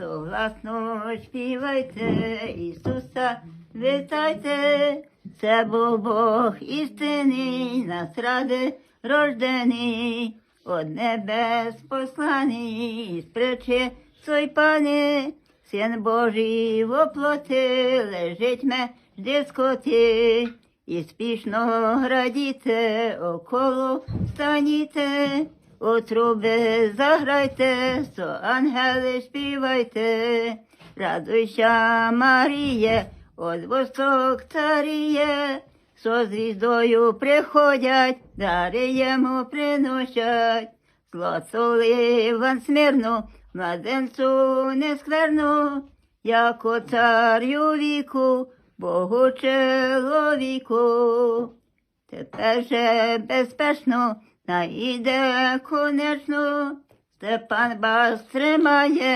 согласно співайте, Ісуса вітайте, це був Бог істинний, нас ради рождений, од небес посланий, з причи цой пани, Син Божий воплоти, лежить ме жди скоти, і спішно градіте, около станіте, у труби заграйте, со ангели співайте, радуйся, Маріє, от восток царіє, со звіздою приходять, дари йому приносять, злоцоли ван смирну, младенцу нескверну, яко царю віку, Богу чоловіку. Тепер же безпечно наїде конечно, Степан вас тримає.